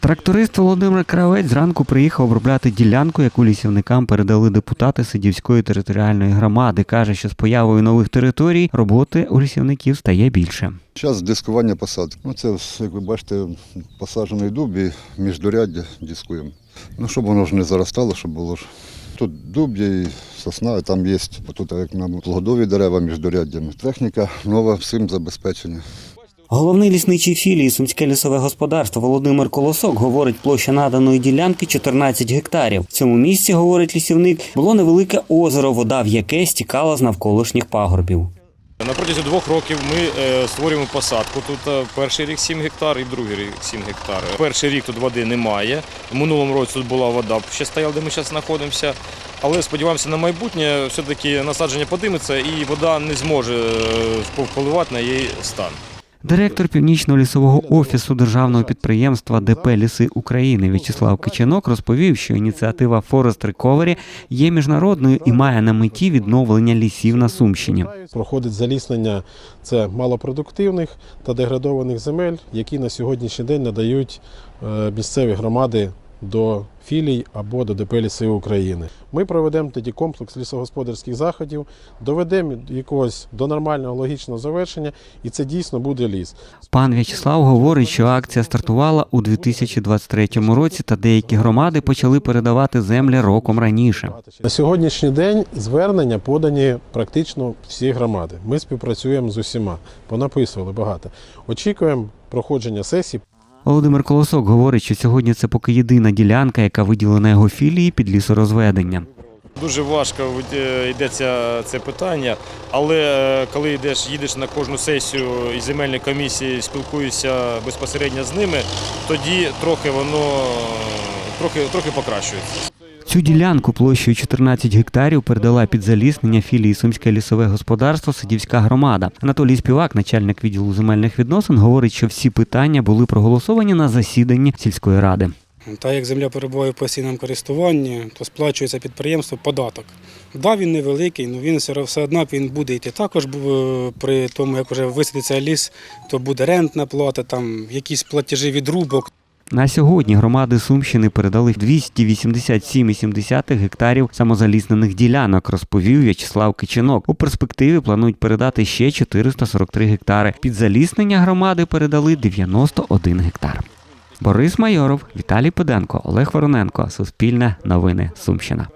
Тракторист Володимир Кравець зранку приїхав обробляти ділянку, яку лісівникам передали депутати Сидівської територіальної громади. Каже, що з появою нових територій роботи у лісівників стає більше. Час дискування посад. Ну, це, як ви бачите, посаджений дуб і міждоряддя дискуємо. Ну, щоб воно ж не заростало, щоб було ж. Тут дуб і сосна, і там є, тут як на плодові дерева міждоряддями. Техніка нова, всім забезпечення. Головний лісничий філії Сумське лісове господарство Володимир Колосок говорить, площа наданої ділянки 14 гектарів. В цьому місці, говорить лісівник, було невелике озеро, вода в яке стікала з навколишніх пагорбів. На протязі двох років ми е, створюємо посадку. Тут е, перший рік 7 гектар і другий рік 7 гектар. Перший рік тут води немає. В минулому році тут була вода, ще стояла, де ми зараз знаходимося. Але сподіваємося на майбутнє, все-таки насадження подиметься і вода не зможе е, впливати на її стан. Директор північного лісового офісу державного підприємства ДП Ліси України В'ячеслав Киченок розповів, що ініціатива Forest Recovery є міжнародною і має на меті відновлення лісів на Сумщині. Проходить заліснення це малопродуктивних та деградованих земель, які на сьогоднішній день надають е, місцеві громади до філій або до ДП «Ліси України. Ми проведемо тоді комплекс лісогосподарських заходів, доведемо якогось до нормального логічного завершення, і це дійсно буде ліс. Пан В'ячеслав говорить, що акція стартувала у 2023 році, та деякі громади почали передавати землі роком раніше. На сьогоднішній день звернення подані практично всі громади. Ми співпрацюємо з усіма, понаписували багато. Очікуємо проходження сесій. Володимир Колосок говорить, що сьогодні це поки єдина ділянка, яка виділена його філії під лісорозведення. Дуже важко е, йдеться це питання, але е, коли йдеш, їдеш на кожну сесію і земельної комісії, спілкуєшся безпосередньо з ними, тоді трохи воно трохи, трохи покращується. Цю ділянку площею 14 гектарів передала під заліснення філії Сумське лісове господарство Сидівська громада. Анатолій Співак, начальник відділу земельних відносин, говорить, що всі питання були проголосовані на засіданні сільської ради. Так як земля перебуває в постійному користуванні, то сплачується підприємство податок. Да, він невеликий, але він все одно він буде йти. Також бу- при тому, як вже висадиться ліс, то буде рентна плата, там якісь платежі відрубок. На сьогодні громади Сумщини передали 287,7 гектарів самозаліснених ділянок, розповів В'ячеслав Кичинок. У перспективі планують передати ще 443 гектари. Під заліснення громади передали 91 гектар. Борис Майоров, Віталій Педенко, Олег Вороненко. Суспільне новини Сумщина.